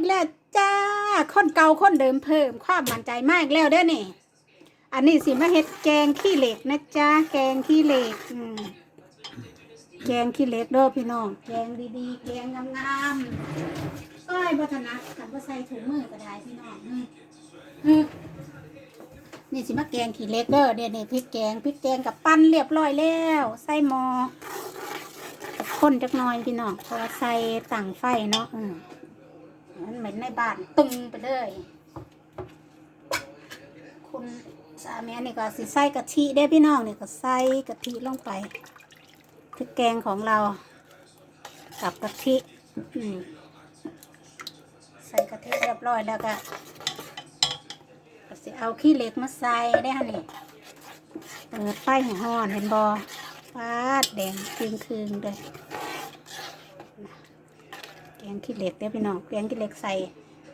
อีกแล้วจ้าคนเก่าคนเดิมเพิ่ม ความมั่นใจมากแล้วเด้อนี่ อันนี้สิมาเฮ็ดแกงขี้เหล็กนะจ้าแกงขี้เหล็กอืแกงขี้เหล็กเด้อพี่น้อง แกงดีๆแกงงามๆอ้อยบัฒนัดกันว่าใส่ถุงมือก็ได้พี่น้องอืมอืมนี่สิมาแกงขี้เหล็กเด้อเดี๋ยวนี่พริกแกงพริกแกงกับปั้นเรียบร้อยแล้ว ใส่หม้อคนจักน่อยพี่น้องพราะว่าใส่ตั้งไฟเนาะอื มันเหม็นในบ้านตึงไปเลย คุณสามีนี่ก็สิใส่กะทิได้พี่น้องนี่ก็ใส่กะทิลงไปพริกแกงของเรา กับกะทิใส่กะทิเรียบร้อยแล้วก็ก็สิเอาขี้เหล็กมาใส่ได้ฮะนี่เปิดไฟให้ห้อนเห็นบอฟาดแดงคืงคืงๆเลย แกงขี้เหล็กเด้อพี่น้องแกงขี้เหล็กใส่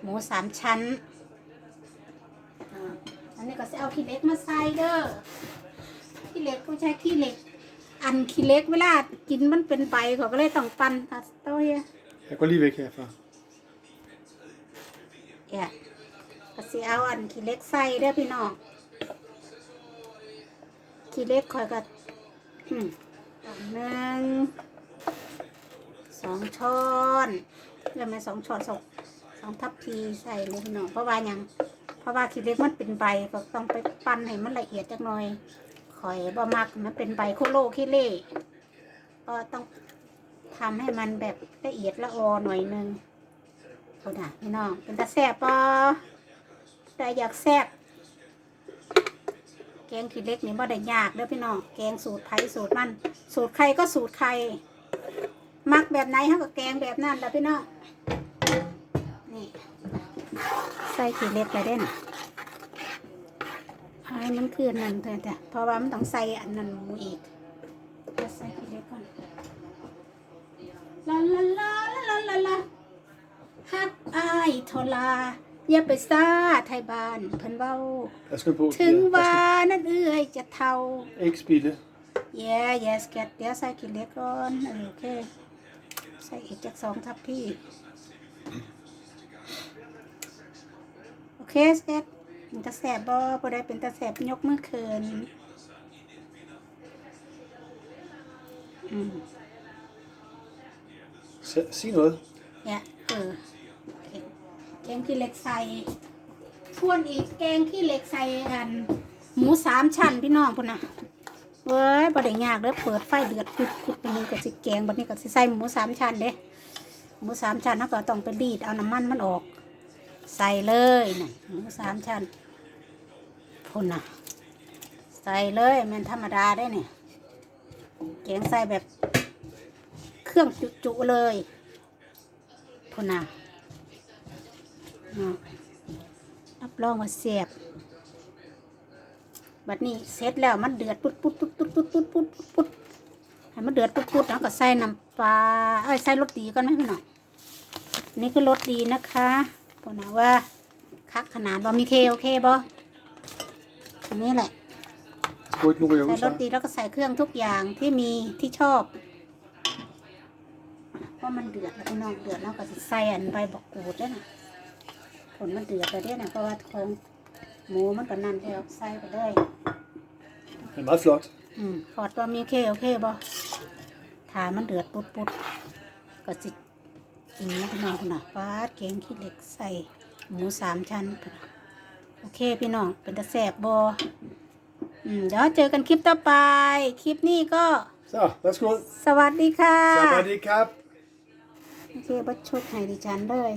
หมูสามชั้นอ่าอันนี้ก็จะเอาขี้เหล็กมาใส่เด้อขี้เหล็กก็ใช้ขี้เหล็ก อันขี้เหล็กเวลากินมันเป็นใบเขาก็เลยต้องปั่นตัดต้อย Jeg går lige væk herfra. แอะก็สิเอาอันขี้เหล็กใส่เด้อพี่น้องขี้เหล็กคอยก็อืมอันหนึ่ง สองช้อนเรียกไหมสองช้อนสองสองทัพพีใส่เลยพี่น้องเพราะว่ายังเพราะว่าขี้เล็กมันเป็นใบก็ต้องไปปั้นให้มันละเอียดจักหน่อยข่อยบ่มักมันเป็นใบโคโลขี้เล่ก็ต้องทำให้มันแบบละเอียดละออหน่อยหนึงเอาน่ะพี่น้องเป็นตาแซ่บปอแต่อยากแซ่บแกงขี้เล็กนี่บ่ได้ยากเด้อพี่น้องแกงสูตรไผสูตรมัน สูตรใครก็สูตรใคร มักแบบไหนเขาก็แกงแบบนั้นแหละพี่น้องนี่ใส่ขี้เหล็กไปเด่นให้มันคืนนั่นเถอะจ้ะเพราะว่ามันต้องใส่อันนั้นหมูอีกเดี๋ยวใส่ขี้เหล็กก่อนลาลาลาลาลาลาฮักอายโทลาอย่าไปซ่าไทยบ้านเพิ่นเว้า Jeg skal på. ถึง Ja, ว่า jeg นั่นเอื้อยจะเท่า skal ikke spille. แย่แย่สเก็ตเดี๋ยวใส่ขี้เหล็กก่อนเออโอเค ใส่อีกจากสองทัพพี่ โอเคสเก็ตมันจะแสบบ่พอได้เป็นตาแสบยกมือเขินอืม Se- Sig noget. เนี่ยเออโอเคแกงขี้เหล็กใส่ทวนอีกแกงขี้เหล็กใส่อัน หมูสามชั้นพี่น้องพุ่นนะ เว้ยบ่ได้ยากเด้อเปิดไฟเดือดคุดคุดไปนึงก็สิแกงบัดนี้ก็สิใส่หมูสามชั้นเด้หมูสามชั้นแล้วก็ต้องไปรีดเอาน้ำมันมันออก ใส่เลยน่ะหมูสามชั้นพุ่นน่ะ ใส่เลยมันธรรมดาได้เนี่ยแกงใส่แบบเครื่องจุๆเลยพุ่นน่ะอะรับรองว่าเสียบ บัดนี้เสร็จแล้วมันเดือดปุ๊ดปุ๊ดปุ๊ดปุ๊ดปุ๊ดปุ๊ดปุ๊ดปุ๊ดให้มันเดือดปุ๊ดปุ๊ดแล้วก็ใส่น้ำปลาเอ้ยใส่รสดีก่อนไหมพี่น้องนี่คือรสดีนะคะพวกนะว่าคักขนาดบ่มีเคโอเคบ่อันนี้แหละ Skål, nu går jeg ใส่ ud รส så. ดีแล้วก็ใส่เครื่องทุกอย่างที่มีที่ชอบเพราะมันเดือดแล้วพี่น้องเดือดแล้วก็สิใส่อันใบบักกูดด้วยนะผลมันเดือดไปด้วยนะเพราะว่าของ หมูมันก็นั่นแล้วใส่ไปเลย Det er meget flot. อืมขอดว่ามีเคโอเคบ่ถามันเดือดปุดปุดก็สิกินนะพี่น้องคุณน่ะฟาดเกงขี้เหล็กใส่หมูสามชั้นพุ่นน่ะโอเคพี่น้องเป็นตะแสบบ่อืมเดี๋ยวเจอกันคลิปต่อไป คลิปนี้ก็ Så, værsgo. สวัสดีค่ะ Så var det kap. โอเคบัดชุดให้ดิฉันเลย